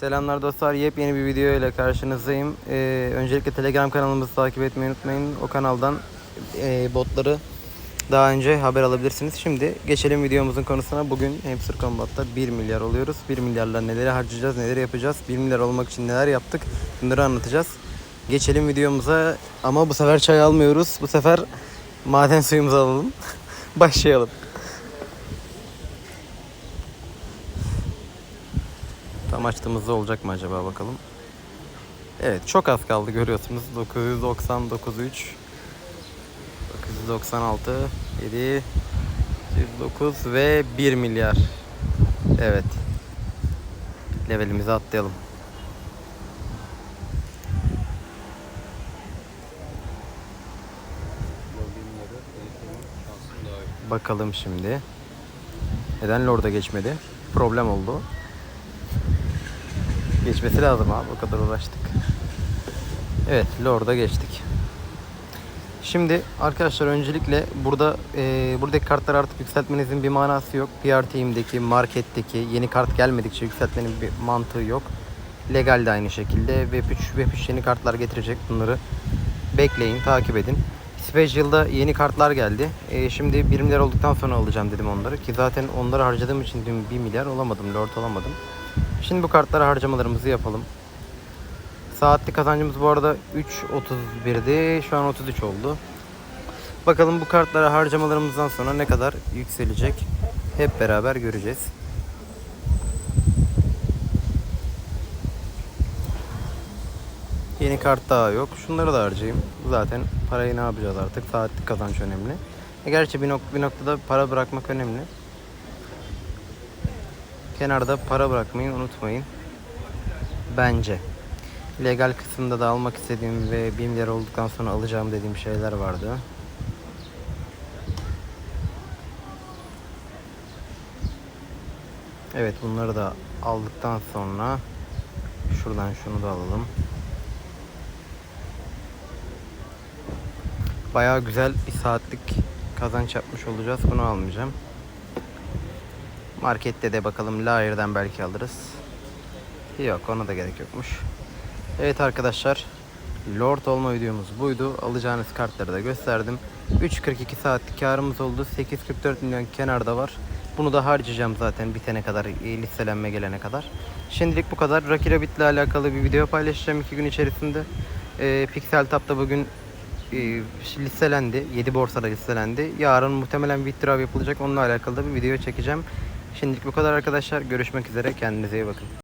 Selamlar dostlar. Yepyeni bir video ile karşınızdayım. Ee, öncelikle Telegram kanalımızı takip etmeyi unutmayın. O kanaldan e, botları daha önce haber alabilirsiniz. Şimdi geçelim videomuzun konusuna. Bugün Hamster Combat'ta 1 milyar oluyoruz. 1 milyarla neleri harcayacağız, neleri yapacağız, 1 milyar olmak için neler yaptık bunları anlatacağız. Geçelim videomuza ama bu sefer çay almıyoruz. Bu sefer maden suyumuzu alalım. Başlayalım. Tam açtığımızda olacak mı acaba bakalım. Evet çok az kaldı görüyorsunuz. 999 3 996 7 109 ve 1 milyar. Evet. Levelimizi atlayalım. Bakalım şimdi. Neden Lord'a geçmedi? Problem oldu. Geçmesi lazım abi. O kadar uğraştık. Evet. Lord'a geçtik. Şimdi arkadaşlar öncelikle burada e, buradaki kartları artık yükseltmenizin bir manası yok. PR Team'deki, marketteki yeni kart gelmedikçe yükseltmenin bir mantığı yok. Legal de aynı şekilde. Web 3, Web 3 yeni kartlar getirecek. Bunları bekleyin, takip edin. Special'da yeni kartlar geldi. E, şimdi 1 milyar olduktan sonra alacağım dedim onları. Ki zaten onları harcadığım için dün 1 milyar olamadım, lord olamadım. Şimdi bu kartlara harcamalarımızı yapalım. Saatlik kazancımız bu arada 3.31'di. Şu an 33 oldu. Bakalım bu kartlara harcamalarımızdan sonra ne kadar yükselecek. Hep beraber göreceğiz. Yeni kart daha yok. Şunları da harcayayım. Zaten parayı ne yapacağız artık? Saatlik kazanç önemli. E gerçi bir, nok- bir noktada para bırakmak önemli. Kenarda para bırakmayı unutmayın. Bence. Legal kısımda da almak istediğim ve 1 milyar olduktan sonra alacağım dediğim şeyler vardı. Evet bunları da aldıktan sonra şuradan şunu da alalım. Bayağı güzel bir saatlik kazanç yapmış olacağız. Bunu almayacağım. Markette de bakalım Lair'den belki alırız. Yok ona da gerek yokmuş. Evet arkadaşlar. Lord olma videomuz buydu. Alacağınız kartları da gösterdim. 3.42 saatlik karımız oldu. 8.44 milyon kenarda var. Bunu da harcayacağım zaten bitene kadar, e, listelenme gelene kadar. Şimdilik bu kadar. Rocky Rabbit ile alakalı bir video paylaşacağım iki gün içerisinde. Ee, Pixel Tap'ta bugün e, listelendi. 7 borsada listelendi. Yarın muhtemelen withdraw yapılacak. Onunla alakalı da bir video çekeceğim. Şimdilik bu kadar arkadaşlar. Görüşmek üzere. Kendinize iyi bakın.